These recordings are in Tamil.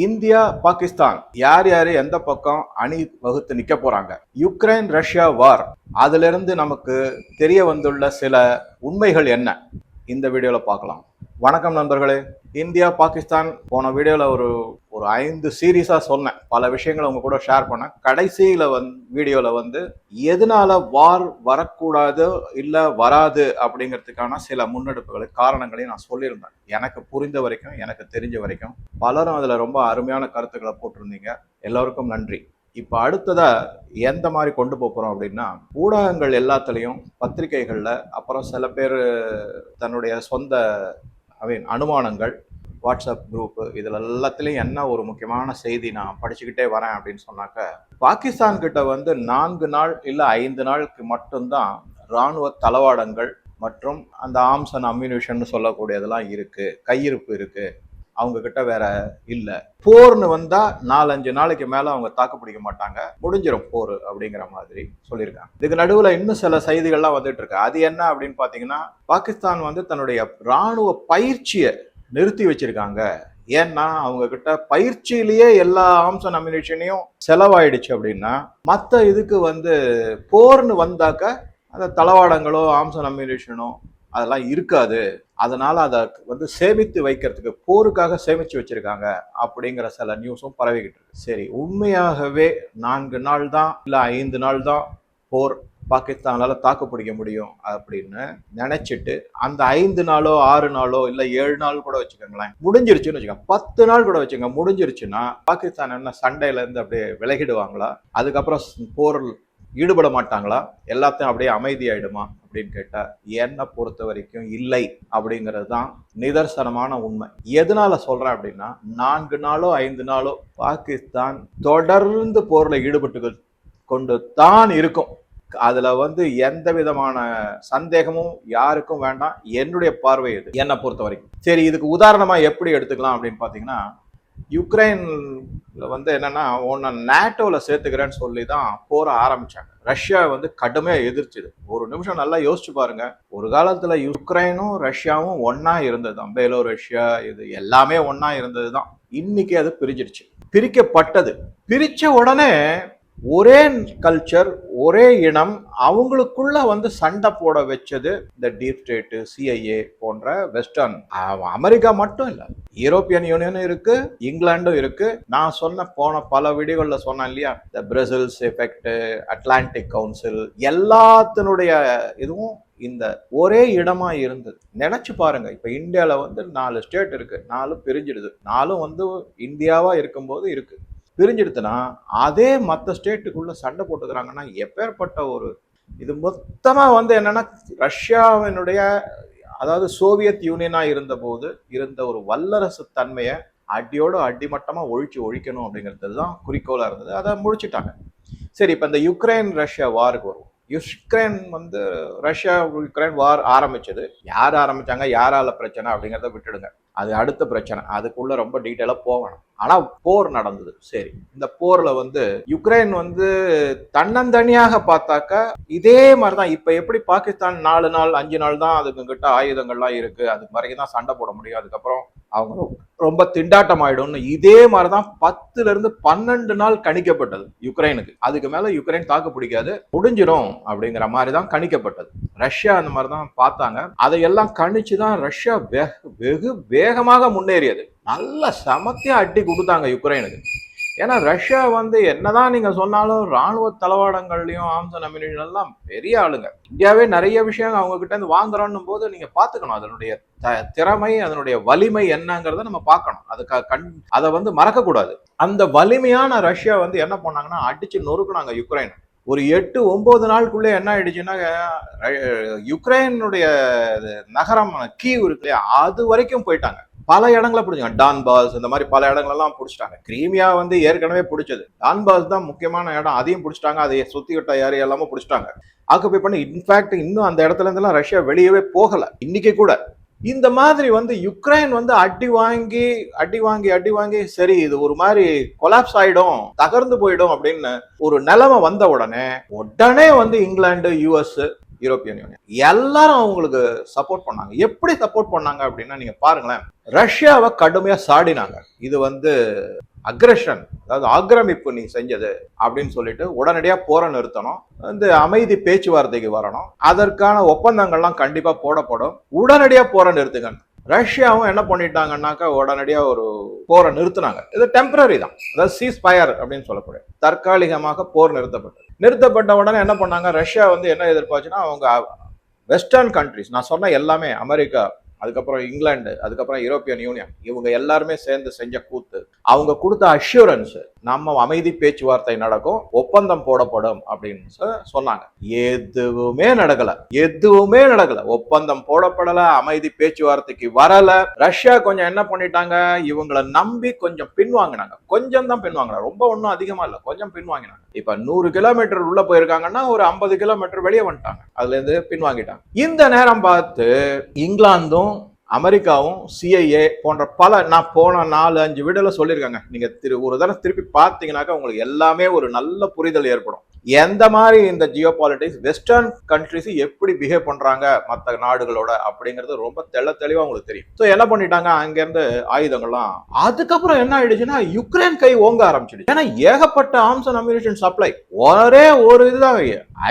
இந்தியா பாகிஸ்தான் யார் யாரு எந்த பக்கம் அணி வகுத்து நிக்க போறாங்க? Ukraine Russia war. அதுல இருந்து நமக்கு தெரிய வந்துள்ள சில உண்மைகள் என்ன? இந்த வீடியோல பார்க்கலாம். வணக்கம் நண்பர்களே. இந்தியா பாகிஸ்தான் போன வீடியோவில் ஒரு ஒரு ஐந்து சீரீஸாக சொன்னேன். பல விஷயங்களை உங்க கூட ஷேர் பண்ணேன். கடைசியில் வந் வீடியோவில் வந்து எதனால வார் வரக்கூடாது இல்லை வராது அப்படிங்கிறதுக்கான சில முன்னெடுப்புகளை காரணங்களையும் நான் சொல்லியிருந்தேன். எனக்கு புரிந்த வரைக்கும் எனக்கு தெரிஞ்ச வரைக்கும் பலரும் அதில் ரொம்ப அருமையான கருத்துக்களை போட்டிருந்தீங்க. எல்லோருக்கும் நன்றி. இப்போ அடுத்ததாக எந்த மாதிரி கொண்டு போகிறோம் அப்படின்னா ஊடகங்கள் எல்லாத்துலேயும் பத்திரிகைகளில் அப்புறம் சில பேர் தன்னுடைய சொந்த மீன் அனுமானங்கள் வாட்ஸ்அப் குரூப்பு இதில் எல்லாத்துலேயும் என்ன ஒரு முக்கியமான செய்தி நான் படிச்சுக்கிட்டே வரேன் அப்படின்னு சொன்னாக்க பாகிஸ்தான் கிட்ட வந்து நான்கு நாள் இல்லை ஐந்து நாளுக்கு மட்டும்தான் இராணுவ தளவாடங்கள் மற்றும் அந்த ஆர்ம்ஸ் அண்ட் அம்யூனிஷன் சொல்லக்கூடியதெல்லாம் இருக்குது கையிருப்பு இருக்குது அவங்க கிட்ட வேற இல்ல. போர்னு வந்தா நாலஞ்சு நாளைக்கு மேல அவங்க தாக்கு பிடிக்க மாட்டாங்க. முடிஞ்சிடும் போர் அப்படிங்கிற மாதிரி சொல்லியிருக்காங்க. இதுக்கு நடுவுல இன்னும் சில செய்திகள்லாம் வந்துட்டு இருக்கு. அது என்ன அப்படின்னு பாத்தீங்கன்னா பாகிஸ்தான் வந்து தன்னுடைய ராணுவ பயிற்சியை நிறுத்தி வச்சிருக்காங்க. ஏன்னா அவங்க கிட்ட பயிற்சியிலேயே எல்லா ஆம்ஸ் நமினேஷனையும் செலவாயிடுச்சு அப்படின்னா மற்ற இதுக்கு வந்து போர்னு வந்தாக்க அந்த தளவாடங்களோ ஆம்ச நமினேஷனோ அதெல்லாம் இருக்காது. அதனால் அதை வந்து சேமித்து வைக்கிறதுக்கு போருக்காக சேமித்து வச்சுருக்காங்க அப்படிங்கிற சில நியூஸும் பரவிக்கிட்டு இருக்கு. சரி உண்மையாகவே நான்கு நாள் தான் இல்லை ஐந்து நாள் தான் போர் பாகிஸ்தானால் தாக்கு பிடிக்க முடியும் அப்படின்னு நினச்சிட்டு அந்த ஐந்து நாளோ ஆறு நாளோ இல்லை ஏழு நாள் கூட வச்சுக்கோங்களேன் முடிஞ்சிருச்சுன்னு வச்சுக்கோங்க. பத்து நாள் கூட வச்சுக்கோங்க முடிஞ்சிருச்சுன்னா பாகிஸ்தான் என்ன சண்டையிலேருந்து அப்படியே விலகிடுவாங்களா? அதுக்கப்புறம் போர் ஈடுபட மாட்டாங்களா? எல்லாத்தையும் அப்படியே அமைதியாயிடுமா? அப்படின்னு கேட்டால் என்னை பொறுத்த வரைக்கும் இல்லை. அப்படிங்கிறது தான் நிதர்சனமான உண்மை. எதனால சொல்கிறேன் அப்படின்னா நான்கு நாளோ ஐந்து நாளோ பாகிஸ்தான் தொடர்ந்து போரில் ஈடுபட்டு கொண்டு தான் இருக்கும். அதில் வந்து எந்த விதமான சந்தேகமும் யாருக்கும் வேண்டாம். என்னுடைய பார்வை இது. என்னை பொறுத்த வரைக்கும். சரி இதுக்கு உதாரணமாக எப்படி எடுத்துக்கலாம் அப்படின்னு பார்த்தீங்கன்னா யுக்ரைனில் வந்து என்னென்னா உன்னை நேட்டோவில் சேர்த்துக்கிறேன்னு சொல்லி தான் போற ஆரம்பித்தாங்க ரஷ்யா வந்து கடுமையாக எதிர்த்துது. ஒரு நிமிஷம் நல்லா யோசிச்சு பாருங்க. ஒரு காலத்தில் யுக்ரைனும் ரஷ்யாவும் ஒன்றா இருந்தது தான் பேலோ ரஷ்யா இது எல்லாமே ஒன்றா இருந்தது தான் இன்னைக்கு அது பிரிஞ்சிருச்சு. பிரிக்கப்பட்டது. பிரித்த உடனே ஒரே கல்ச்சர் ஒரே இனம் அவங்களுக்குள்ள வந்து சண்டை போட வச்சது இந்த டீப் ஸ்டேட்டு சிஐஏ போன்ற வெஸ்டர்ன் அமெரிக்கா மட்டும் இல்லை யூரோப்பியன் யூனியனும் இருக்கு இங்கிலாண்டும் இருக்கு. நான் சொன்ன போன பல வீடியோகளில் சொன்னேன் இல்லையா? இந்த பிரசில்ஸ் எஃபெக்ட் அட்லாண்டிக் கவுன்சில் எல்லாத்தினுடைய இதுவும் இந்த ஒரே இடமா இருந்தது. நினைச்சு பாருங்க இப்ப இந்தியாவில் வந்து நாலு ஸ்டேட் இருக்கு நாலு பிரிஞ்சிடுது. நாலும் வந்து இந்தியாவா இருக்கும்போது இருக்கு. பிரிஞ்சிடுத்துனா அதே மற்ற ஸ்டேட்டுக்குள்ளே சண்டை போட்டுக்கிறாங்கன்னா எப்பேற்பட்ட ஒரு இது மொத்தமாக வந்து என்னென்னா ரஷ்யாவினுடைய அதாவது சோவியத் யூனியனாக இருந்தபோது இருந்த ஒரு வல்லரசு தன்மையை அடியோடு அடிமட்டமாக ஒழிச்சு ஒழிக்கணும் அப்படிங்கிறது தான் குறிக்கோளாக இருந்தது. அதை முடிச்சிட்டாங்க. சரி இப்போ இந்த யுக்ரைன் ரஷ்யா வாருக்கு வருவோம். யுக்ரைன் வந்து ரஷ்யா யுக்ரைன் வார் ஆரம்பிச்சது. யார் ஆரம்பிச்சாங்க? யாரால பிரச்சனை அப்படிங்கிறத விட்டுடுங்க. அது அடுத்த பிரச்சனை. அதுக்குள்ள ரொம்ப டீட்டெயிலாக போகணும் ஆனால் போர் நடந்தது. சரி. இந்த போரில் வந்து யுக்ரைன் வந்து தன்னந்தனியாக பார்த்தாக்க இதே மாதிரி தான் இப்போ எப்படி பாகிஸ்தான் நாலு நாள் அஞ்சு நாள் தான் அதுக்கு கிட்ட ஆயுதங்கள்லாம் இருக்குது அதுக்கு வரைக்கும் தான் சண்டை போட முடியும். அதுக்கப்புறம் அவங்க ரொம்ப திண்டாட்டம் ஆயிடும்னு இதே மாதிரிதான் பத்துல இருந்து பன்னெண்டு நாள் கணிக்கப்பட்டது யுக்ரைனுக்கு. அதுக்கு மேல யுக்ரைன் தாக்கு பிடிக்காது முடிஞ்சிடும் அப்படிங்கிற மாதிரி தான் கணிக்கப்பட்டது. ரஷ்யா அந்த மாதிரி தான் பார்த்தாங்க. அதையெல்லாம் கணிச்சு தான் ரஷ்யா வெகு வெகு வேகமாக முன்னேறியது. நல்ல சமத்தியாக அட்டி கொடுத்தாங்க யுக்ரைனுக்கு. ஏன்னா ரஷ்யா வந்து என்னதான் நீங்க சொன்னாலும் ராணுவ தளவாடங்கள்லயும் ஆம்சன் அமினிஷன் எல்லாம் பெரிய ஆளுங்க. இந்தியாவே நிறைய விஷயம் அவங்க கிட்ட இருந்து வாங்குறோன்னும் போது நீங்க பாத்துக்கணும் அதனுடைய திறமை அதனுடைய வலிமை என்னங்கிறத நம்ம பார்க்கணும். அதுக்காக கண் அதை வந்து மறக்க கூடாது அந்த வலிமையான ரஷ்யா வந்து என்ன பண்ணாங்கன்னா அடிச்சு நொறுக்குனாங்க யுக்ரைன். ஒரு எட்டு ஒன்பது நாளுக்குள்ளே என்ன ஆயிடுச்சுன்னா யுக்ரைனுடைய நகரம் கீவ் இருக்கு அது வரைக்கும் போயிட்டாங்க. பல இடங்களை பிடிச்சாங்க. டான்பாஸ் இந்த மாதிரி பல இடங்களெல்லாம் பிடிச்சிட்டாங்க. கிரீமியா வந்து ஏற்கனவே பிடிச்சது. டான்பாஸ் தான் முக்கியமான இடம். அதையும் பிடிச்சிட்டாங்க. அதை சுத்தி விட்ட ஏரியா எல்லாமே பிடிச்சிட்டாங்க. ஆக்குபை பண்ணி இன்ஃபேக்ட் இன்னும் அந்த இடத்துல இருந்தெல்லாம் ரஷ்யா வெளியவே போகல. இன்னைக்கு கூட. இந்த மாதிரி வந்து யுக்ரைன் வந்து அடி வாங்கி அடி வாங்கி அடி வாங்கி சரி இது ஒரு மாதிரி கொலாப்ஸ் ஆயிடும் தகர்ந்து போயிடும் அப்படின்னு ஒரு நிலைமை வந்த உடனே உடனே வந்து இங்கிலாந்து யூஎஸ் யூரோப்பியன் யூனியன் எல்லாரும் அவங்களுக்கு சப்போர்ட் பண்ணாங்க. எப்படி சப்போர்ட் பண்ணாங்க அப்படின்னா நீங்க பாருங்களேன். ரஷ்யாவை கடுமையா சாடினாங்க. இது வந்து அக்ரஷன் அதாவது ஆக்கிரமிப்பு நீ செஞ்சது அப்படின்னு சொல்லிட்டு உடனடியாக போற நிறுத்தணும். இந்த அமைதி பேச்சுவார்த்தைக்கு வரணும். அதற்கான ஒப்பந்தங்கள்லாம் கண்டிப்பாக போடப்படும். உடனடியாக போற நிறுத்துங்க. ரஷ்யாவும் என்ன பண்ணிட்டாங்கன்னாக்கா உடனடியா ஒரு போரை நிறுத்தினாங்க. இது டெம்பரரி தான். அதாவது சீஸ் ஃபயர் அப்படின்னு சொல்லக்கூடிய தற்காலிகமாக போர் நிறுத்தப்பட்டது. நிறுத்தப்பட்ட உடனே என்ன பண்ணாங்க? ரஷ்யா வந்து என்ன எதிர்பார்ச்சுன்னா அவங்க வெஸ்டர்ன் கண்ட்ரிஸ் நான் சொன்ன எல்லாமே அமெரிக்கா அதுக்கப்புறம் இங்கிலாந்து அதுக்கப்புறம் யூரோப்பியன் யூனியன். இவங்க எல்லாருமே சேர்ந்து செஞ்ச கூத்து. அவங்க கொடுத்த அஷூரன்ஸ் நம்ம அமைதி பேச்சுவார்த்தை நடக்கும் ஒப்பந்தம் போடப்படும் அப்படின்னு சொன்னாங்க. எதுவுமே நடக்கல. எதுவுமே நடக்கல. ஒப்பந்தம் போடப்படல அமைதி பேச்சுவார்த்தைக்கு வரல. ரஷ்யா கொஞ்சம் என்ன பண்ணிட்டாங்க? இவங்கள நம்பி கொஞ்சம் பின்வாங்கினாங்க. கொஞ்சம் தான் பின்வாங்கினாங்க. ரொம்ப ஒன்றும் அதிகமா இல்லை. கொஞ்சம் பின்வாங்கினாங்க. இப்ப நூறு கிலோமீட்டர் உள்ள போயிருக்காங்கன்னா ஒரு ஐம்பது கிலோமீட்டர் வெளியே வந்துட்டாங்க. அதுல இருந்து பின்வாங்கிட்டாங்க. இந்த நேரம் பார்த்து இங்கிலாந்தும் அமெரிக்காவும் சிஐஏ போன்ற பல நான் போன நாலு அஞ்சு வீடியோல சொல்லியிருக்காங்க. நீங்க திரு ஒரு தடவை திருப்பி பார்த்தீங்கன்னாக்கா உங்களுக்கு எல்லாமே ஒரு நல்ல புரிதல் ஏற்படும். எந்த மாதிரி இந்த ஜியோ பாலிட்டிக்ஸ் வெஸ்டர்ன் கண்ட்ரிஸ் எப்படி பிஹேவ் பண்றாங்க மற்ற நாடுகளோட அப்படிங்கிறது ரொம்ப தெள்ள தெளிவா உங்களுக்கு தெரியும். ஸோ என்ன பண்ணிட்டாங்க? அங்கிருந்து ஆயுதங்கள்லாம். அதுக்கப்புறம் என்ன ஆயிடுச்சுன்னா யுக்ரைன் கை ஓங்க ஆரம்பிச்சிடுச்சு. ஏன்னா ஏகப்பட்ட ஆர்ம்ஸ் அண்ட் அம்யூனிஷன் சப்ளை ஒரே ஒரு இதுதான்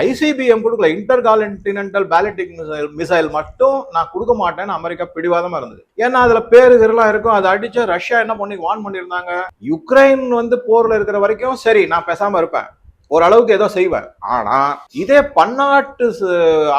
ஐசிபிஎம் கொடுக்கல. Intercontinental ballistic missile missile மட்டும் நான் கொடுக்க மாட்டேன்னு அமெரிக்கா பிடிவாதமா இருந்தது. ஏன்னா அதுல பேருகிறலாம் இருக்கும். அதை அடிச்சு ரஷ்யா என்ன பண்ணி வான் பண்ணியிருந்தாங்க? யுக்ரைன் வந்து போர்ல இருக்கிற வரைக்கும் சரி நான் பேசாம இருப்பேன். ஓரளவுக்கு ஏதோ செய்வேன் ஆனா இதே பன்னாட்டு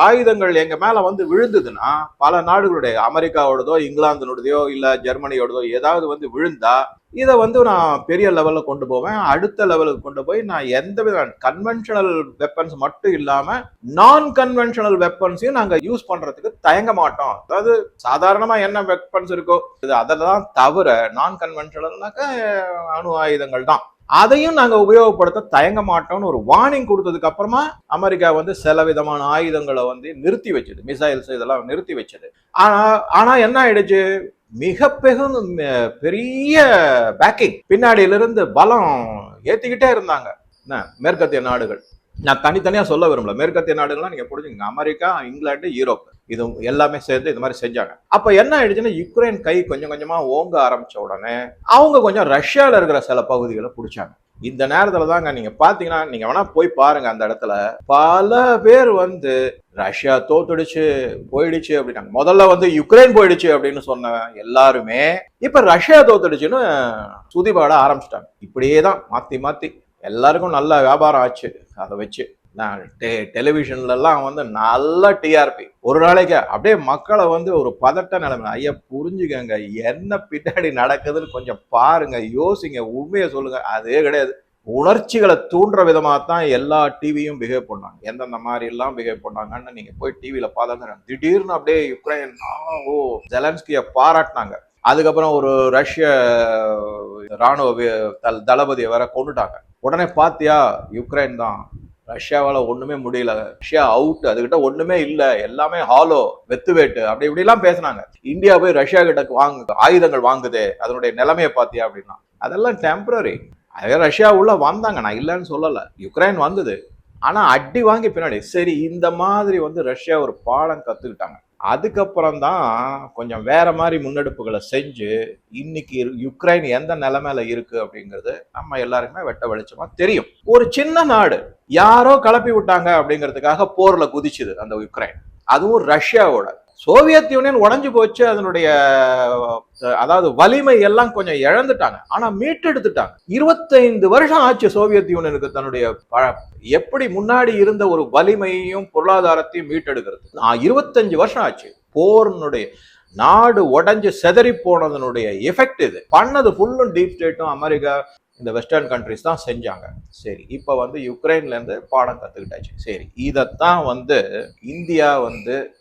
ஆயுதங்கள் எங்க மேல வந்து விழுந்ததுன்னா பல நாடுகளுடைய அமெரிக்காவோடதோ இங்கிலாந்தினுடையதோ இல்ல ஜெர்மனியோடதோ ஏதாவது வந்து விழுந்தா இதை வந்து நான் பெரிய லெவலில் கொண்டு போவேன். அடுத்த லெவலுக்கு கொண்டு போய் நான் எந்த வித கன்வென்ஷனல் வெப்பன்ஸ் மட்டும் இல்லாமல் நான் கன்வென்ஷனல் வெப்பன்ஸையும் நாங்கள் யூஸ் பண்ணுறதுக்கு தயங்க மாட்டோம். அதாவது சாதாரணமாக என்ன வெப்பன்ஸ் இருக்கோ இது அதெல்லாம் தவிர நான் கன்வென்ஷனல்னாக்க அணு ஆயுதங்கள் தான். அதையும் நாங்கள் உபயோகப்படுத்த தயங்க மாட்டோம்னு ஒரு வார்னிங் கொடுத்ததுக்கு அப்புறமா அமெரிக்கா வந்து சில விதமான ஆயுதங்களை வந்து நிறுத்தி வச்சது. மிசைல்ஸ் இதெல்லாம் நிறுத்தி வச்சது. ஆனால் ஆனால் என்ன ஆயிடுச்சு? மிக பெரிய பேக்கிங் பின்னாடியிலிருந்து பலம் ஏற்றிக்கிட்டே இருந்தாங்க. என்ன? மேற்கத்திய நாடுகள். நான் தனித்தனியாக சொல்ல விரும்பல. மேற்கத்திய நாடுகள்லாம் நீங்கள் புரிஞ்சுங்க அமெரிக்கா இங்கிலாந்து யூரோப் இது எல்லாமே சேர்ந்து இது மாதிரி செஞ்சாங்க. அப்போ என்ன ஆயிடுச்சுன்னா யுக்ரைன் கை கொஞ்சம் கொஞ்சமாக ஓங்க ஆரம்பிச்ச உடனே அவங்க கொஞ்சம் ரஷ்யாவில் இருக்கிற சில பகுதிகளை பிடிச்சாங்க. இந்த நேரத்தில் தாங்க நீங்கள் பார்த்தீங்கன்னா நீங்கள் வேணால் போய் பாருங்கள் அந்த இடத்துல. பல பேர் வந்து ரஷ்யா தோத்துடுச்சு போயிடுச்சு அப்படின்னாங்க. முதல்ல வந்து யுக்ரைன் போயிடுச்சு அப்படின்னு சொன்ன எல்லாருமே இப்போ ரஷ்யா தோத்துடுச்சுன்னு சுதிபாட ஆரம்பிச்சிட்டாங்க. இப்படியே தான் மாற்றி மாற்றி எல்லாருக்கும் நல்ல வியாபாரம் ஆச்சு. அதை வச்சு நான் டெ டெலிவிஷன்லலாம் வந்து நல்ல டிஆர்பி ஒரு நாளைக்கு அப்படியே மக்களை வந்து ஒரு பதட்ட நிலைமை. ஐயா புரிஞ்சுக்கங்க. என்ன பின்னாடி நடக்குதுன்னு கொஞ்சம் பாருங்க. யோசிங்க. உண்மையை சொல்லுங்க. அதே கிடையாது. உணர்ச்சிகளை தூண்டுற விதமாக தான் எல்லா டிவியும் பிஹேவ் பண்ணாங்க. எந்தெந்த மாதிரிலாம் பிஹேவ் பண்ணாங்கன்னு நீங்கள் போய் டிவியில் பார்த்தா திடீர்னு அப்படியே யுக்ரைன் ஓ ஜெலன்ஸ்கியை பாராட்டினாங்க. அதுக்கப்புறம் ஒரு ரஷ்ய ராணுவ தளபதியை வேற கொண்டுட்டாங்க. உடனே பாத்தியா யுக்ரைன் தான். ரஷ்யாவால் ஒன்றுமே முடியல. ரஷ்யா அவுட் அதுகிட்ட ஒன்றுமே இல்லை. எல்லாமே ஹாலோ வெத்து வேட்டு அப்படி இப்படிலாம் பேசினாங்க. இந்தியா போய் ரஷ்யா கிட்ட வாங்கு ஆயுதங்கள் வாங்குதே அதனுடைய நிலைமையை பார்த்தியா அப்படின்னா அதெல்லாம் டெம்பரரி அதே ரஷ்யா உள்ள வந்தாங்க. நான் இல்லைன்னு சொல்லலை. யுக்ரைன் வந்தது. ஆனால் அடி வாங்கி பின்னாடி சரி இந்த மாதிரி வந்து ரஷ்யா ஒரு பாடம் கற்றுக்கிட்டாங்க அதுக்கப்புறம் தான் கொஞ்சம் வேற மாதிரி முன்னெடுப்புகளை செஞ்சு இன்னைக்கு இரு- யுக்ரைன் எந்த நிலைமையில இருக்கு அப்படிங்கிறது நம்ம எல்லாருக்குமே வெட்ட வெளிச்சமா தெரியும். ஒரு சின்ன நாடு யாரோ கிளப்பி விட்டாங்க அப்படிங்கிறதுக்காக போர்ல குதிச்சுது அந்த யுக்ரைன். அதுவும் ரஷ்யாவோட. சோவியத் யூனியன் உடஞ்சு போச்சு அதனுடைய அதாவது வலிமை எல்லாம் கொஞ்சம் இழந்துட்டாங்க. ஆனா மீட்டெடுத்துட்டாங்க. இருபத்தைந்து வருஷம் ஆச்சு சோவியத் யூனியனுக்கு தன்னுடைய ப- எப்படி முன்னாடி இருந்த ஒரு வலிமையையும் பொருளாதாரத்தையும் மீட்டெடுக்கிறது. நான் இருபத்தஞ்சு வருஷம் ஆச்சு. போர்னுடைய நாடு உடஞ்சு செதறி போனதனுடைய எஃபெக்ட் இது. பண்ணது ஃபுல்லும் டீப் ஸ்டேட்டும் அமெரிக்கா இந்த வெஸ்டர்ன் கண்ட்ரிஸ் தான் செஞ்சாங்க. சரி இப்போ வந்து யுக்ரைன்லேருந்து பாடம் கற்றுக்கிட்டாச்சு சரி இதைத்தான் வந்து இந்தியா வந்து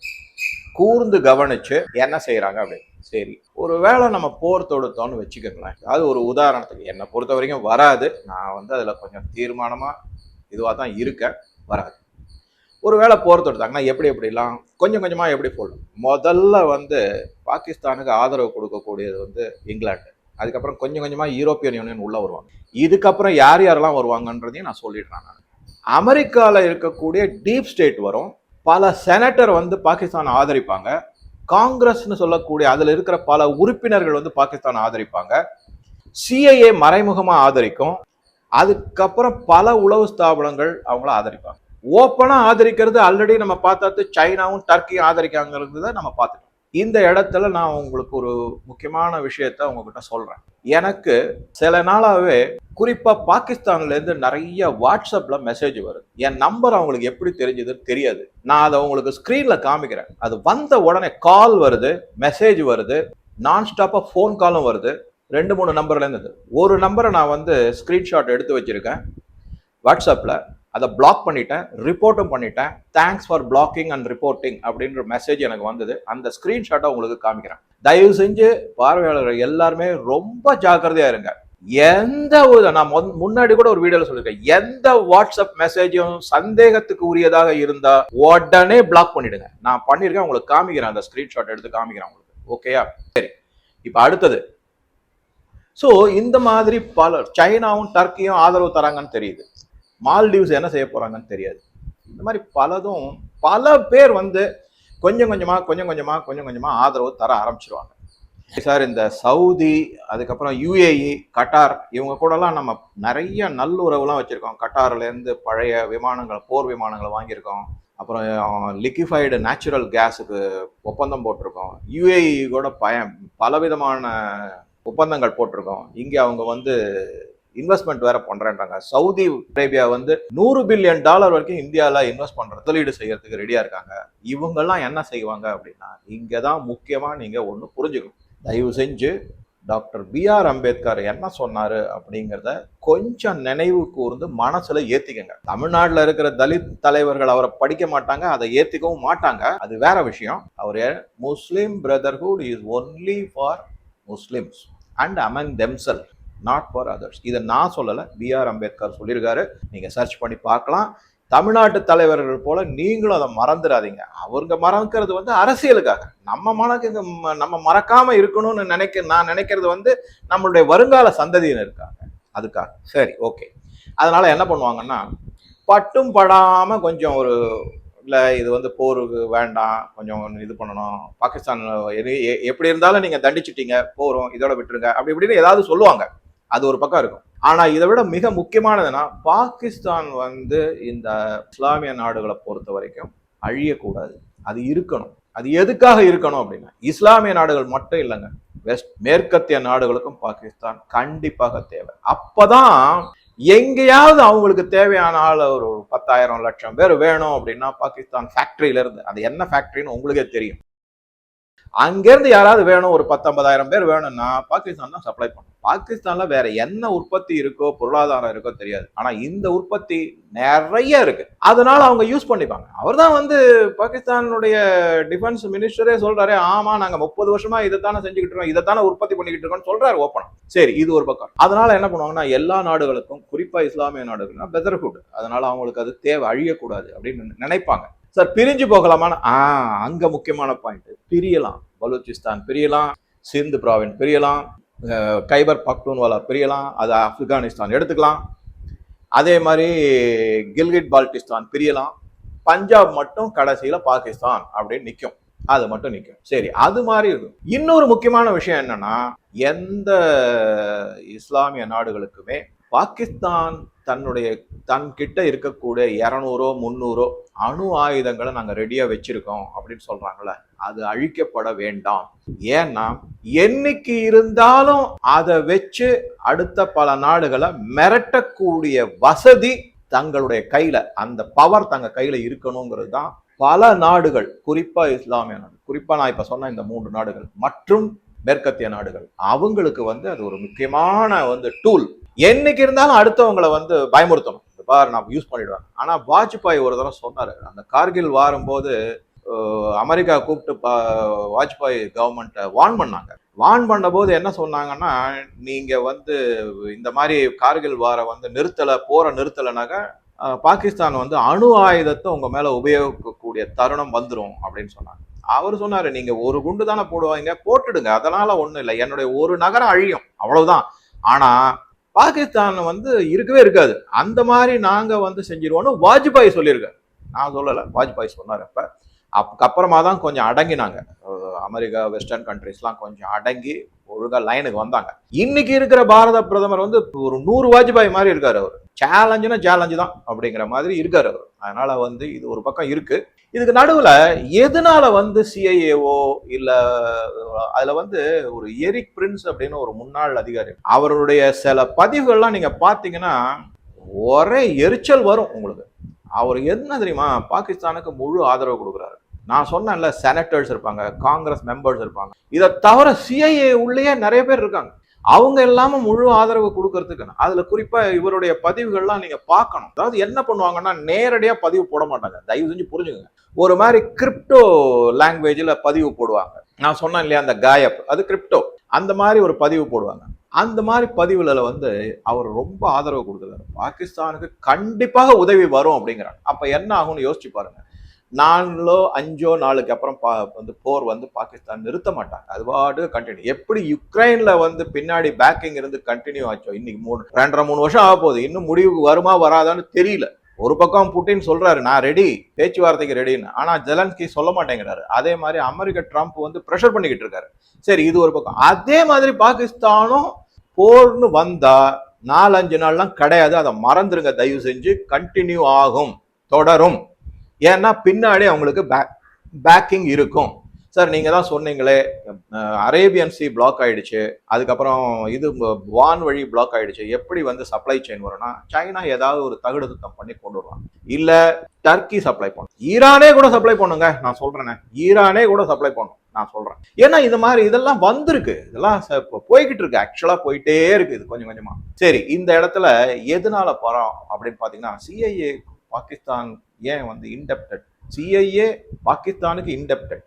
கூர்ந்து கவனிச்சு என்ன செய்யறாங்க அப்படின்னு சரி ஒரு வேளை நம்ம போர் தொடுத்தோம்னு வச்சுக்கோங்களேன். அது ஒரு உதாரணத்துக்கு. என்னை பொறுத்த வரைக்கும் வராது. நான் வந்து அதில் கொஞ்சம் தீர்மானமாக இதுவாக தான் இருக்கேன். வராது. ஒரு வேளை போர் தொடுத்தாங்கன்னா எப்படி எப்படிலாம்? கொஞ்சம் கொஞ்சமாக எப்படி போடலாம் முதல்ல வந்து பாகிஸ்தானுக்கு ஆதரவு கொடுக்கக்கூடியது வந்து இங்கிலாந்து. அதுக்கப்புறம் கொஞ்சம் கொஞ்சமாக யூரோப்பியன் யூனியன் உள்ளே வருவாங்க. இதுக்கப்புறம் யார் யாரெல்லாம் வருவாங்கன்றதையும் நான் சொல்லிடுறேன் நான். அமெரிக்காவில் இருக்கக்கூடிய டீப் ஸ்டேட் வரும். பல செனட்டர் வந்து பாகிஸ்தான் ஆதரிப்பாங்க. காங்கிரஸ்னு சொல்லக்கூடிய அதில் இருக்கிற பல உறுப்பினர்கள் வந்து பாகிஸ்தான் ஆதரிப்பாங்க. சிஐஏ மறைமுகமாக ஆதரிக்கும். அதுக்கப்புறம் பல உளவு ஸ்தாபனங்கள் அவங்கள ஆதரிப்பாங்க. ஓப்பனாக ஆதரிக்கிறது ஆல்ரெடி நம்ம பார்த்தாத்து சைனாவும் டர்க்கியும் தான் நம்ம பார்த்துட்டோம். இந்த இடத்துல நான் உங்களுக்கு ஒரு முக்கியமான விஷயத்த உங்ககிட்ட சொல்றேன். எனக்கு சில நாளாவே குறிப்பா பாகிஸ்தான்ல இருந்து நிறைய வாட்ஸ்அப்ல மெசேஜ் வருது. என் நம்பர் அவங்களுக்கு எப்படி தெரிஞ்சதுன்னு தெரியாது. நான் அதை உங்களுக்கு ஸ்கிரீன்ல காமிக்கிறேன். அது வந்த உடனே கால் வருது மெசேஜ் வருது நான் ஸ்டாப்பா ஃபோன் காலும் வருது. ரெண்டு மூணு நம்பர்ல இருந்தது. ஒரு நம்பரை நான் வந்து ஸ்கிரீன்ஷாட் எடுத்து வச்சிருக்கேன். வாட்ஸ்அப்ல அதை பிளாக் பண்ணிட்டேன் ரிப்போர்ட்டும் பண்ணிட்டேன். Thanks for blocking and reporting அப்படின்ற மெசேஜ் எனக்கு வந்தது. அந்த ஸ்கிரீன்ஷாட்டை உங்களுக்கு காமிக்கிறேன். தயவு செஞ்சு பார்வையாளர்கள் எல்லாருமே ரொம்ப ஜாக்கிரதையா இருங்க. எந்த ஒரு நான் முன்னாடி கூட ஒரு வீடியோல சொல்லியிருக்கேன். எந்த வாட்ஸ்அப் மெசேஜும் சந்தேகத்துக்கு உரியதாக இருந்தா உடனே பிளாக் பண்ணிடுங்க. நான் பண்ணியிருக்கேன் உங்களுக்கு காமிக்கிறேன். அந்த ஸ்கிரீன்ஷாட் எடுத்து காமிக்கிறேன் உங்களுக்கு. ஓகேயா சரி. இப்போ அடுத்தது. ஸோ இந்த மாதிரி பல சைனாவும் டர்க்கியும் ஆதரவு தராங்கன்னு தெரியுது. மால்டீவ்ஸ் என்ன செய்ய போகிறாங்கன்னு தெரியாது. இந்த மாதிரி பலதும் பல பேர் வந்து கொஞ்சம் கொஞ்சமாக கொஞ்சம் கொஞ்சமாக கொஞ்சம் கொஞ்சமாக ஆதரவு தர ஆரம்பிச்சிருவாங்க. சார் இந்த சவுதி அதுக்கப்புறம் யுஏஇ கட்டார் இவங்க கூடலாம் நம்ம நிறைய நல்லுறவுலாம் வச்சுருக்கோம். கட்டார்லேருந்து பழைய விமானங்கள் போர் விமானங்களை வாங்கியிருக்கோம். அப்புறம் லிக்விஃபைடு நேச்சுரல் கேஸுக்கு ஒப்பந்தம் போட்டிருக்கோம். யுஏஇ கூட பய பலவிதமான ஒப்பந்தங்கள் போட்டிருக்கோம். இங்கே அவங்க வந்து இன்வெஸ்ட்மெண்ட் வேற பண்றேன்றாங்க. சவுதி அரேபியா வந்து நூறு பில்லியன் டாலர் வரைக்கும் இந்தியாவில் இன்வெஸ்ட் பண்ற முதலீடு செய்யறதுக்கு ரெடியா இருக்காங்க. இவங்கெல்லாம் என்ன செய்வாங்க அப்படின்னா இங்கே தான் முக்கியமா நீங்க ஒன்று புரிஞ்சுக்கணும். தயவு செஞ்சு டாக்டர் பி ஆர் அம்பேத்கர் என்ன சொன்னாரு அப்படிங்கிறத கொஞ்சம் நினைவு கூர்ந்து மனசுல ஏத்திக்கங்க. தமிழ்நாட்டில் இருக்கிற தலித் தலைவர்கள் அவரை படிக்க மாட்டாங்க அதை ஏற்றிக்கவும் மாட்டாங்க. அது வேற விஷயம். அவர் Muslim Brotherhood is only for Muslims and among themselves not for others இதை நான் சொல்லலை. பி ஆர் அம்பேத்கர் சொல்லியிருக்காரு. நீங்கள் சர்ச் பண்ணி பார்க்கலாம். தமிழ்நாட்டு தலைவர்கள் போல நீங்களும் அதை மறந்துடாதீங்க. அவங்க மறக்கிறது வந்து அரசியலுக்காக. நம்ம மனக்கு நம்ம மறக்காம இருக்கணும்னு நினைக்க நான் நினைக்கிறது வந்து நம்மளுடைய வருங்கால சந்ததியினருக்காக. அதுக்காக. சரி ஓகே அதனால என்ன பண்ணுவாங்கன்னா பட்டும் படாம கொஞ்சம் ஒரு இல்லை இது வந்து போருக்கு வேண்டாம். கொஞ்சம் இது பண்ணணும். பாகிஸ்தான் எது- எ- எப்படி இருந்தாலும் நீங்கள் தண்டிச்சிட்டீங்க போகிறோம் இதோட விட்டுருங்க. அப்படி இப்படின்னு ஏதாவது சொல்லுவாங்க. அது ஒரு பக்கம் இருக்கும். ஆனா இதை விட மிக முக்கியமானதுன்னா பாகிஸ்தான் வந்து இந்த இஸ்லாமிய நாடுகளை பொறுத்த வரைக்கும் அழியக்கூடாது. அது இருக்கணும். அது எதுக்காக இருக்கணும் அப்படின்னா இஸ்லாமிய நாடுகள் மட்டும் இல்லைங்க. வெஸ்ட் மேற்கத்திய நாடுகளுக்கும் பாகிஸ்தான் கண்டிப்பாக தேவை. அப்பதான் எங்கேயாவது அவங்களுக்கு தேவையான ஆள் ஒரு பத்தாயிரம் லட்சம் பேர் வேணும் அப்படின்னா பாகிஸ்தான் ஃபேக்டரியில இருந்து அது என்ன ஃபேக்டரின்னு உங்களுக்கே தெரியும். அங்கேருந்து யாராவது வேணும் ஒரு பத்தொன்பதாயிரம் பேர் வேணும்னா பாகிஸ்தான் தான் சப்ளை பண்ணும். பாகிஸ்தான்ல வேற என்ன உற்பத்தி இருக்கோ பொருளாதாரம் இருக்கோ தெரியாது. ஆனா இந்த உற்பத்தி நிறைய இருக்கு. அதனால அவங்க யூஸ் பண்ணிப்பாங்க. அவர் தான் வந்து பாகிஸ்தானுடைய டிஃபென்ஸ் மினிஸ்டரே சொல்றாரு ஆமா நாங்க முப்பது வருஷமா இதைத்தானே செஞ்சுக்கிட்டு இருக்கோம். இதைத்தானே உற்பத்தி பண்ணிக்கிட்டு இருக்கோம்னு சொல்றாரு ஓப்பனா சரி இது ஒரு பக்கம். அதனால என்ன பண்ணுவாங்கன்னா எல்லா நாடுகளுக்கும் குறிப்பா இஸ்லாமிய நாடுகள்னா பெதர்ஹுட் அதனால அவங்களுக்கு அது தேவை அழியக்கூடாது அப்படின்னு நினைப்பாங்க. சார் பிரிஞ்சு போகலாமான்னு? ஆ அங்க முக்கியமான பாயிண்ட் பிரியலாம். பலூச்சிஸ்தான் பிரியலாம் சிந்து ப்ராவின் பிரியலாம் கைபர் பக்டூன்வாலா பிரியலாம் அது ஆப்கானிஸ்தான் எடுத்துக்கலாம். அதே மாதிரி கில்கிட் பால்டிஸ்தான் பிரியலாம் பஞ்சாப் மட்டும் கடைசியில் பாகிஸ்தான் அப்படின்னு நிற்கும் அது மட்டும் நிற்கும் சரி அது மாதிரி இருக்கும். இன்னொரு முக்கியமான விஷயம் என்னன்னா எந்த இஸ்லாமிய நாடுகளுக்குமே பாகிஸ்தான் தன்னுடைய தன் கிட்ட இருக்கக்கூடிய இரநூறோ முந்நூறோ அணு ஆயுதங்களை நாங்கள் ரெடியாக வச்சிருக்கோம் அப்படின்னு சொல்றாங்கல்ல அது அழிக்கப்பட வேண்டாம். ஏன்னா என்னைக்கு இருந்தாலும் அதை வச்சு அடுத்த பல நாடுகளை மிரட்டக்கூடிய வசதி தங்களுடைய கையில அந்த பவர் தங்க கையில இருக்கணுங்கிறது தான் பல நாடுகள் குறிப்பா இஸ்லாமிய நாடு குறிப்பா நான் இப்ப சொன்ன இந்த மூன்று நாடுகள் மற்றும் மேற்கத்திய நாடுகள். அவங்களுக்கு வந்து அது ஒரு முக்கியமான வந்து டூல் என்னைக்கு இருந்தாலும் அடுத்தவங்களை வந்து பயமுறுத்தணும். இந்த பார் நான் யூஸ் பண்ணிடுவேன். ஆனால் வாஜ்பாய் ஒரு தடவை சொன்னார். அந்த கார்கில் வாரும்போது அமெரிக்கா கூப்பிட்டு பா- வாஜ்பாய் கவர்மெண்ட்டை வார்ன் பண்ணாங்க. வார்ன் பண்ணும்போது என்ன சொன்னாங்கன்னா நீங்கள் வந்து இந்த மாதிரி கார்கில் வார வந்து நிறுத்தலை போற நிறுத்தலைனாக்க பாகிஸ்தான் வந்து அணு ஆயுதத்தை உங்கள் மேலே உபயோகிக்கக்கூடிய தருணம் வந்துடும் அப்படின்னு சொன்னாங்க. அவர் சொன்னார் நீங்கள் ஒரு குண்டு தானே போடுவாங்க போட்டுடுங்க. அதனால் ஒன்றும் இல்லை. என்னுடைய ஒரு நகரம் அழியும். அவ்வளவுதான். ஆனால் பாகிஸ்தான் வந்து இருக்கவே இருக்காது. அந்த மாதிரி நாங்கள் வந்து செஞ்சிருவோம்னு வாஜ்பாய் சொல்லியிருக்காரு. நான் சொல்லலை வாஜ்பாய் சொன்னார் அப்போ. அதுக்கப்புறமா தான் கொஞ்சம் அடங்கினாங்க. அமெரிக்கா வெஸ்டர்ன் கண்ட்ரிஸ்லாம் கொஞ்சம் அடங்கி ஒழுங்கா லைனுக்கு வந்தாங்க. இன்னைக்கு இருக்கிற பாரத பிரதமர் வந்து ஒரு நூறு வாஜ்பாய் மாதிரி இருக்காரு அவர். சேலஞ்சுனா சேலஞ்சு தான் அப்படிங்கிற மாதிரி இருக்காரு அவர். அதனால வந்து இது ஒரு பக்கம் இருக்கு. இதுக்கு நடுவுல எதனால வந்து சிஐஏஓ இல்ல அதுல வந்து ஒரு எரிக் பிரின்ஸ் அப்படின்னு ஒரு முன்னாள் அதிகாரி அவருடைய சில பதிவுகள்லாம் நீங்க பாத்தீங்கன்னா ஒரே எரிச்சல் வரும் உங்களுக்கு. அவர் என்ன தெரியுமா? பாகிஸ்தானுக்கு முழு ஆதரவு கொடுக்குறாரு. நான் சொன்னேன்ல செனட்டர்ஸ் இருப்பாங்க காங்கிரஸ் மெம்பர்ஸ் இருப்பாங்க. இதை தவிர சிஐஏ உள்ளேயே நிறைய பேர் இருக்காங்க. அவங்க இல்லாமல் முழு ஆதரவு கொடுக்கறதுக்கு அதில் குறிப்பாக இவருடைய பதிவுகள்லாம் நீங்கள் பார்க்கணும். அதாவது என்ன பண்ணுவாங்கன்னா நேரடியாக பதிவு போட மாட்டாங்க. தயவு செஞ்சு புரிஞ்சுக்கங்க. ஒரு மாதிரி கிரிப்டோ லாங்குவேஜில் பதிவு போடுவாங்க. நான் சொன்னேன் இல்லையா அந்த காயப் அது கிரிப்டோ அந்த மாதிரி ஒரு பதிவு போடுவாங்க. அந்த மாதிரி பதிவுல வந்து அவர் ரொம்ப ஆதரவு கொடுக்குறாரு. பாகிஸ்தானுக்கு கண்டிப்பாக உதவி வரும் அப்படிங்கிறாங்க அப்ப என்ன ஆகும்னு யோசிச்சு பாருங்க. நாலோ அஞ்சோ நாளுக்கு அப்புறம் பா வந்து போர் வந்து பாகிஸ்தான் நிறுத்த மாட்டாங்க. அது பாடு கண்டினியூ எப்படி யுக்ரைன்ல வந்து பின்னாடி பேக்கிங் இருந்து கண்டினியூ ஆச்சோ? இன்னைக்கு மூணு ரெண்டரை மூணு வருஷம் ஆக போகுது இன்னும் முடிவுக்கு வருமா வராதான்னு தெரியல. ஒரு பக்கம் புட்டின் சொல்றாரு நான் ரெடி பேச்சுவார்த்தைக்கு ரெடின்னு ஆனா ஜெலன்ஸ்கி சொல்ல மாட்டேங்கிறாரு. அதே மாதிரி அமெரிக்க ட்ரம்ப் வந்து ப்ரெஷர் பண்ணிக்கிட்டு இருக்காரு. சரி இது ஒரு பக்கம். அதே மாதிரி பாகிஸ்தானும் போர்னு வந்தா நாலஞ்சு நாள்லாம் கிடையாது. அதை மறந்துருங்க. தயவு செஞ்சு கண்டினியூ ஆகும் தொடரும். ஏன்னா பின்னாடி அவங்களுக்கு பேக் பேக்கிங் இருக்கும். சார் நீங்க தான் சொன்னீங்களே அரேபியன் சி பிளாக் ஆயிடுச்சு அதுக்கப்புறம் இது வான் வழி பிளாக் ஆயிடுச்சு எப்படி வந்து சப்ளை செயின் வரும்னா சைனா ஏதாவது ஒரு தகுடு திட்டம் பண்ணி கொண்டு வருவாங்க இல்ல டர்க்கி சப்ளை பண்ணும் ஈரானே கூட சப்ளை பண்ணுங்க நான் சொல்றேனே. ஈரானே கூட சப்ளை பண்ணும் நான் சொல்றேன். ஏன்னா இந்த மாதிரி இதெல்லாம் வந்திருக்கு. இதெல்லாம் இப்போ போய்கிட்டு இருக்கு. ஆக்சுவலா போயிட்டே இருக்கு இது கொஞ்சம் கொஞ்சமா. சரி இந்த இடத்துல எதனால பரம் அப்படின்னு பாத்தீங்கன்னா சிஐஏ பாகிஸ்தான் ஏன் வந்து இன்டெப்டட் சிஐஏ பாகிஸ்தானுக்கு இன்டெப்டட்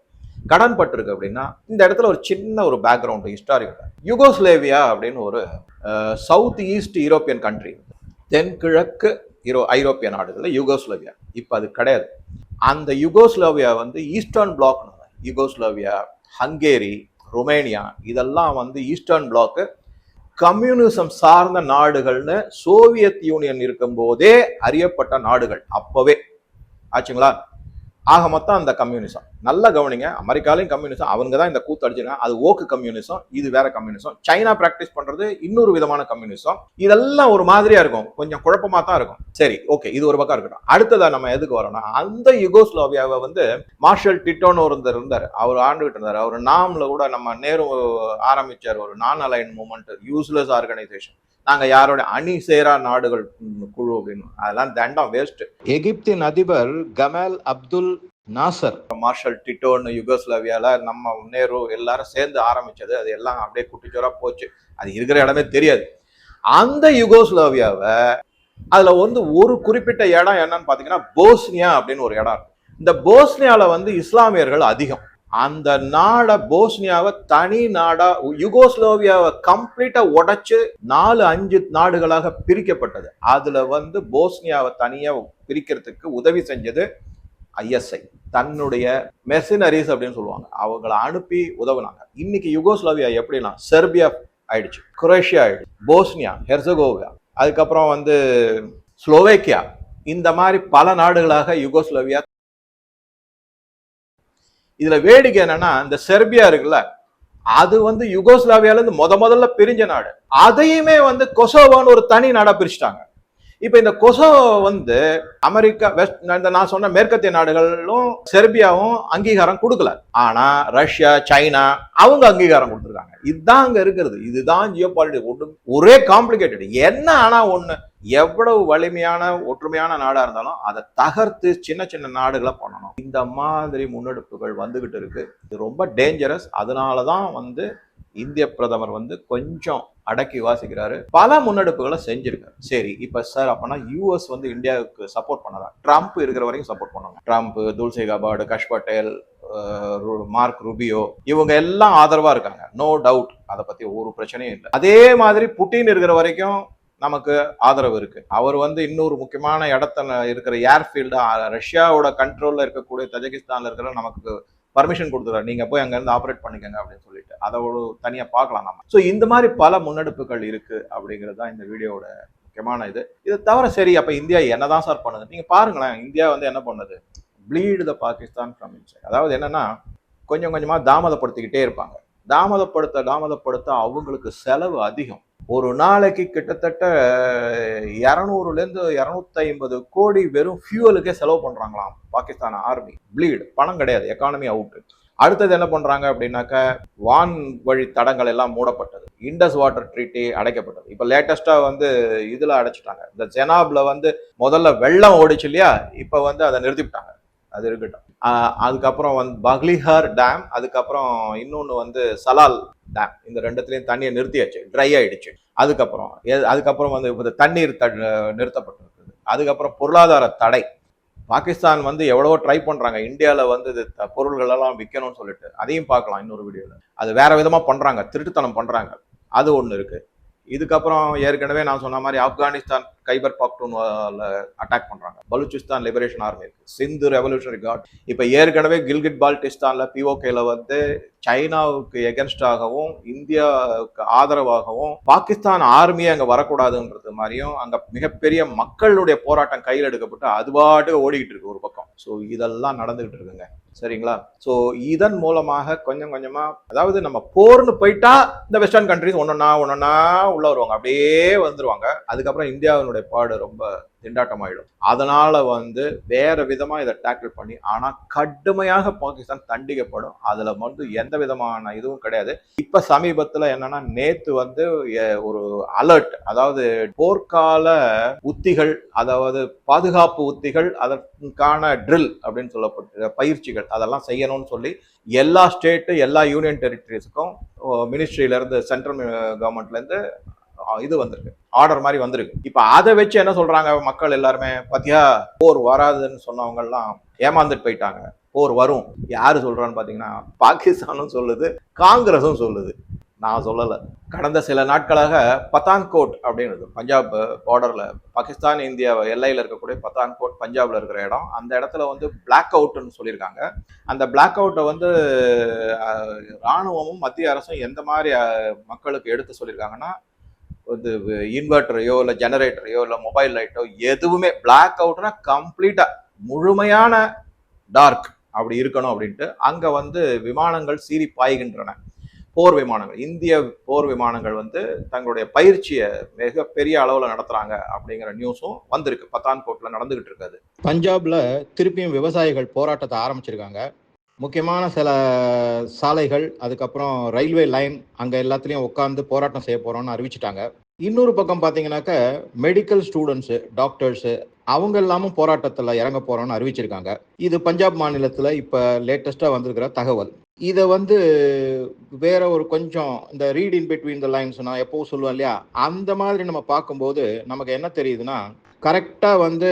கடன் பட்டிருக்கு அப்படின்னா இந்த இடத்துல ஒரு சின்ன ஒரு பேக்ரவுண்டு ஹிஸ்டாரிக்கல் யுகோஸ்லேவியா அப்படின்னு ஒரு சவுத் ஈஸ்ட் யூரோப்பியன் கண்ட்ரி தென்கிழக்கு யூரோ ஐரோப்பிய நாடுகளில் யுகோஸ்லேவியா. இப்போ அது கிடையாது. அந்த யுகோஸ்லேவியா வந்து eastern bloc Yugoslavia Hungary Romania இதெல்லாம் வந்து ஈஸ்டர்ன் பிளாக்கு கம்யூனிசம் சார்ந்த நாடுகள்னு சோவியத் யூனியன் இருக்கும்போதே அறியப்பட்ட நாடுகள் அப்போவே. ஆச்சுங்களா? ஆக மொத்தம் அந்த கம்யூனிசம் நல்லா கவனிங்க. அமெரிக்காலையும் கம்யூனிசம் அவங்க தான் இந்த கூத்து அடிச்சிருக்காங்க. அது ஓக்கு கம்யூனிசம் இது வேற கம்யூனிசம் சைனா பிராக்டிஸ் பண்றது இன்னொரு விதமான கம்யூனிசம் இதெல்லாம் ஒரு மாதிரியா இருக்கும். கொஞ்சம் குழப்பமா தான் இருக்கும். சரி ஓகே இது ஒரு பக்கம் இருக்கட்டும். அடுத்ததா நம்ம எதுக்கு வரோம்னா அந்த யுகோஸ்லோவியாவை வந்து மார்ஷல் டிட்டோன்னு ஒருத்தர் இருந்தார். அவர் ஆண்டுகிட்டு இருந்தார். அவர் நாம்ல கூட நம்ம நேரு ஆரம்பிச்சார். ஒரு நான் அலைன் மூமெண்ட் யூஸ்லெஸ் ஆர்கனைசேஷன் நாங்க யாரோட அணி சேரா நாடுகள் குழு அப்படின்னு. அதெல்லாம் தண்டம் வேஸ்ட் எகிப்தின் அதிபர் கமல் அப்துல் நாசர். மார்ஷல் டிட்டோன்னு யுகோஸ்லாவியால நம்ம நேரு எல்லாரும் சேர்ந்து ஆரம்பிச்சது. அது எல்லாம் அப்படியே குட்டிச்சோரா போச்சு. அது இருக்கிற இடமே தெரியாது. அந்த யுகோஸ்லாவியாவை அதுல வந்து ஒரு குறிப்பிட்ட இடம் என்னன்னு பாத்தீங்கன்னா போஸ்னியா அப்படின்னு ஒரு இடம் இருக்கு. இந்த போஸ்னியால வந்து இஸ்லாமியர்கள் அதிகம். அந்த நாடை போஸ்னியாவை தனி நாடா யுகோஸ்லோவியாவை கம்ப்ளீட்டா உடைச்சு நாலு அஞ்சு நாடுகளாக பிரிக்கப்பட்டது. அதுல வந்து போஸ்னியாவை தனியா பிரிக்கிறதுக்கு உதவி செஞ்சது ஐஎஸ்ஐ தன்னுடைய மெசினரிஸ் அப்படின்னு சொல்லுவாங்க. அவங்கள அனுப்பி உதவுனாங்க. இன்னைக்கு யுகோஸ்லாவியா எப்படின்னா செர்பியா ஆயிடுச்சு குரேஷியா ஆயிடுச்சு போஸ்னியா ஹெர்சகோவியா அதுக்கப்புறம் வந்து ஸ்லோவேக்கியா இந்த மாதிரி பல நாடுகளாக யுகோஸ்லோவியா இதுல வேடிக்கை என்னன்னா இந்த செர்பியா இருக்குல்ல அது வந்து யுகோஸ்லாவியால இருந்து முத முதல்ல பிரிஞ்ச நாடு. அதையுமே வந்து கொசோவான்னு ஒரு தனி நாடா பிரிச்சுட்டாங்க. இப்போ இந்த கொசோவோ வந்து அமெரிக்கா வெஸ்ட் இந்த நான் சொன்ன மேற்கத்திய நாடுகளும் செர்பியாவும் அங்கீகாரம் கொடுக்கல. ஆனா ரஷ்யா சைனா அவங்க அங்கீகாரம் கொடுத்துருக்காங்க. இதுதான் அங்க இருக்கிறது. இதுதான் ஜியோ பாலிட்டிக் ஒரே காம்ப்ளிகேட்டட் என்ன ஆனா ஒண்ணு? எவ்வளவு வலிமையான ஒற்றுமையான நாடா இருந்தாலும் அதை தகர்த்து சின்ன சின்ன நாடுகளை பண்ணணும். இந்த மாதிரி முன்னெடுப்புகள் வந்துகிட்டு இருக்கு. இது ரொம்ப டேஞ்சரஸ் அதனால தான் வந்து இந்திய பிரதமர் வந்து கொஞ்சம் அடக்கி வாசிக்கிறாரு. பல முன்னெடுப்புகளை செஞ்சிருக்காரு. சரி இப்ப சார் அப்பனா யூஎஸ் வந்து இந்தியாவுக்கு சப்போர்ட் பண்ணதா ட்ரம்ப் இருக்கிற வரைக்கும் சப்போர்ட் பண்ணுவாங்க. ட்ரம்ப் துல்சே கபார்டு கஷ் பட்டேல் மார்க் ருபியோ இவங்க எல்லாம் ஆதரவா இருக்காங்க. நோ டவுட் அதை பத்தி ஒரு பிரச்சனையும் இல்லை. அதே மாதிரி புட்டின் இருக்கிற வரைக்கும் நமக்கு ஆதரவு இருக்கு. அவர் வந்து இன்னொரு முக்கியமான இடத்துல இருக்கிற ஏர்ஃபீல்டு ரஷ்யாவோட கண்ட்ரோல்ல இருக்கக்கூடிய தஜகிஸ்தான்ல இருக்கிற நமக்கு பர்மிஷன் கொடுத்துறாரு நீங்க போய் அங்க இருந்து ஆப்ரேட் பண்ணிக்கங்க அப்படின்னு சொல்லிட்டு. அதை ஒரு தனியா பார்க்கலாம் நம்ம. ஸோ இந்த மாதிரி பல முன்னெடுப்புகள் இருக்கு அப்படிங்கிறது தான் இந்த வீடியோட முக்கியமான இது. இது தவிர சரி அப்ப இந்தியா என்னதான் சார் பண்ணுது? நீங்க பாருங்களேன் இந்தியா வந்து என்ன பண்ணுது? Bleed the Pakistan from inside அதாவது என்னன்னா கொஞ்சம் கொஞ்சமாக தாமதப்படுத்திக்கிட்டே இருப்பாங்க. தாமதப்படுத்த தாமதப்படுத்த அவங்களுக்கு செலவு அதிகம். ஒரு நாளைக்கு கிட்டத்தட்ட இரநூறுலேருந்து இரநூத்தி ஐம்பது கோடி வெறும் ஃபியூவலுக்கே செலவு பண்ணுறாங்களாம் பாகிஸ்தான் ஆர்மி ப்ளீடு பணம் கிடையாது. எக்கானமி அவுட்டு அடுத்தது என்ன பண்ணுறாங்க அப்படின்னாக்க வான் வழி தடங்கள் எல்லாம் மூடப்பட்டது. இண்டஸ் வாட்டர் ட்ரீட்டி அடைக்கப்பட்டது. இப்போ லேட்டஸ்ட்டாக வந்து இதில் அடைச்சிட்டாங்க. இந்த ஜெனாப்ல வந்து முதல்ல வெள்ளம் ஓடிச்சு இல்லையா? இப்போ வந்து அதை நிறுத்திவிட்டாங்க. அது இருக்கட்டும். அதுக்கப்புறம் வந்து பக்லிஹார் டேம் அதுக்கப்புறம் இன்னொன்று வந்து சலால் டேம். இந்த ரெண்டுத்துலையும் தண்ணியை நிறுத்தியாச்சு ட்ரை ஆயிடுச்சு. அதுக்கப்புறம் அதுக்கப்புறம் வந்து இப்போ தண்ணீர் த நிறுத்தப்பட்டிருக்குது. அதுக்கப்புறம் பொருளாதார தடை. பாகிஸ்தான் வந்து எவ்வளவோ ட்ரை பண்ணுறாங்க இந்தியாவில் வந்து இது த- பொருள்கள் எல்லாம் விற்கணும்னு சொல்லிட்டு. அதையும் பார்க்கலாம் இன்னொரு வீடியோவில் அது வேற விதமாக பண்ணுறாங்க திருட்டுத்தனம் பண்ணுறாங்க அது ஒன்று இருக்குது இதுக்கப்புறம் ஏற்கனவே நான் சொன்ன மாதிரி ஆப்கானிஸ்தான் கைபர் பாக்டூன்ல அட்டாக் பண்றாங்க. பலுச்சிஸ்தான் லிபரேஷன் ஆர்மி இருக்கு சிந்து ரெவல்யூஷனரி கார்ட் இப்ப ஏற்கனவே கில்கிட் பால்டிஸ்தான்ல பிஓகேல வந்து சைனாவுக்கு எகென்ஸ்டாகவும் இந்தியாவுக்கு ஆதரவாகவும் பாகிஸ்தான் ஆர்மியே அங்க வரக்கூடாதுன்றது மாதிரியும் அங்க மிகப்பெரிய மக்களுடைய போராட்டம் கையில் எடுக்கப்பட்டு அதுபாட்டு ஓடிக்கிட்டு இருக்கு ஒரு பக்கம். ஸோ இதெல்லாம் நடந்துகிட்டு இருக்குங்க. சரிங்களா? ஸோ இதன் மூலமாக கொஞ்சம் கொஞ்சமாக அதாவது நம்ம போர்னு போயிட்டா இந்த வெஸ்டர்ன் கண்ட்ரிஸ் ஒன்னொன்னா ஒன்னொன்னா உள்ள வருவாங்க. அப்படியே வந்துருவாங்க. அதுக்கப்புறம் இந்தியாவினுடைய பாடு ரொம்ப திண்டாட்டம் ஆயிடும் அதனால வந்து வேற விதமா இதை டேக்கிள் பண்ணி ஆனா கடுமையாக பாகிஸ்தான் தண்டிக்கப்படும். அதுல வந்து எந்த விதமான இதுவும் கிடையாது. இப்ப சமீபத்துல என்னன்னா நேத்து வந்து ஒரு அலர்ட் அதாவது போர்க்கால உத்திகள் அதாவது பாதுகாப்பு உத்திகள் அதற்கான ட்ரில் அப்படின்னு சொல்லப்பட்ட பயிற்சிகள் அதெல்லாம் செய்யணும்னு சொல்லி எல்லா ஸ்டேட்டு எல்லா யூனியன் டெரிட்டரிஸுக்கும் மினிஸ்ட்ரியிலேருந்து சென்ட்ரல் கவர்மெண்ட்லேருந்து இது வந்திருக்கு. ஆர்டர் மாதிரி வந்திருக்கு. இப்போ அதை வச்சு என்ன சொல்கிறாங்க மக்கள் எல்லாருமே? பார்த்தியா போர் வராதுன்னு சொன்னவங்கெல்லாம் ஏமாந்துட்டு போயிட்டாங்க. போர் வரும். யார் சொல்கிறான்னு பார்த்தீங்கன்னா பாகிஸ்தானும் சொல்லுது காங்கிரஸும் சொல்லுது. நான் சொல்லலை. கடந்த சில நாட்களாக பத்தான்கோட் அப்படின்றது பஞ்சாப் பார்டரில் பாகிஸ்தான் இந்தியா எல்லையில் இருக்கக்கூடிய பத்தான்கோட் பஞ்சாபில் இருக்கிற இடம். அந்த இடத்துல வந்து பிளாக் அவுட்னு சொல்லியிருக்காங்க. அந்த பிளாக் அவுட்டை வந்து இராணுவமும் ராணுவமும் மத்திய அரசும் எந்த மாதிரி மக்களுக்கு எடுத்து சொல்லியிருக்காங்கன்னா வந்து இன்வெர்டரையோ இல்லை ஜெனரேட்டரையோ இல்லை மொபைல் லைட்டோ எதுவுமே பிளாக் அவுட்னா கம்ப்ளீட்டாக முழுமையான டார்க் அப்படி இருக்கணும் அப்படின்ட்டு அங்கே வந்து விமானங்கள் சீறி பாய்கின்றன. போர் விமானங்கள் இந்திய போர் விமானங்கள் வந்து தங்களுடைய பயிற்சியை மிக பெரிய அளவில் நடத்துறாங்க அப்படிங்கிற நியூஸும் வந்திருக்கு. பத்தான்கோட்டில் நடந்துகிட்டு இருக்காது பஞ்சாப்ல திருப்பியும் விவசாயிகள் போராட்டத்தை ஆரம்பிச்சிருக்காங்க. முக்கியமான சில சாலைகள் அதுக்கப்புறம் ரயில்வே லைன் அங்கே எல்லாத்துலேயும் உட்காந்து போராட்டம் செய்ய போகிறோம்னு அறிவிச்சிட்டாங்க. இன்னொரு பக்கம் பார்த்தீங்கன்னாக்க மெடிக்கல் ஸ்டூடெண்ட்ஸு டாக்டர்ஸு அவங்க எல்லாமும் போராட்டத்தில் இறங்க போறோம்னு அறிவிச்சிருக்காங்க. இது பஞ்சாப் மாநிலத்தில் இப்போ லேட்டஸ்ட்டாக வந்திருக்கிற தகவல். இதை வந்து வேற ஒரு கொஞ்சம் இந்த read in between the lines நான் எப்பவும் சொல்லுவேன் இல்லையா? அந்த மாதிரி நம்ம பார்க்கும்போது நமக்கு என்ன தெரியுதுன்னா கரெக்டாக வந்து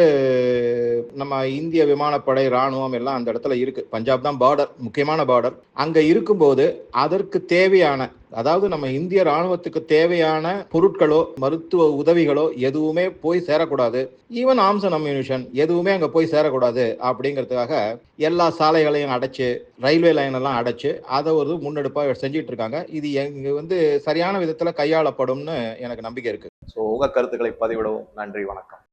நம்ம இந்திய விமானப்படை ராணுவம் எல்லாம் அந்த இடத்துல இருக்கு. பஞ்சாப் தான் பார்டர் முக்கியமான பார்டர் அங்க இருக்கும்போது அதற்கு தேவையான அதாவது நம்ம இந்திய ராணுவத்துக்கு தேவையான பொருட்களோ மருத்துவ உதவிகளோ எதுவுமே போய் சேரக்கூடாது. ஈவன் ஆம்ஸ் அண்ட் அம்யூனிஷன் எதுவுமே அங்கே போய் சேரக்கூடாது அப்படிங்கிறதுக்காக எல்லா சாலைகளையும் அடைச்சு ரயில்வே லைன் எல்லாம் அடைச்சு அதை ஒரு முன்னெடுப்பாக செஞ்சுட்டு இருக்காங்க இது எங்க வந்து சரியான விதத்தில் கையாளப்படும்னு எனக்கு நம்பிக்கை இருக்கு. ஸோ உங்க கருத்துக்களை பதிவிடவும். நன்றி வணக்கம்.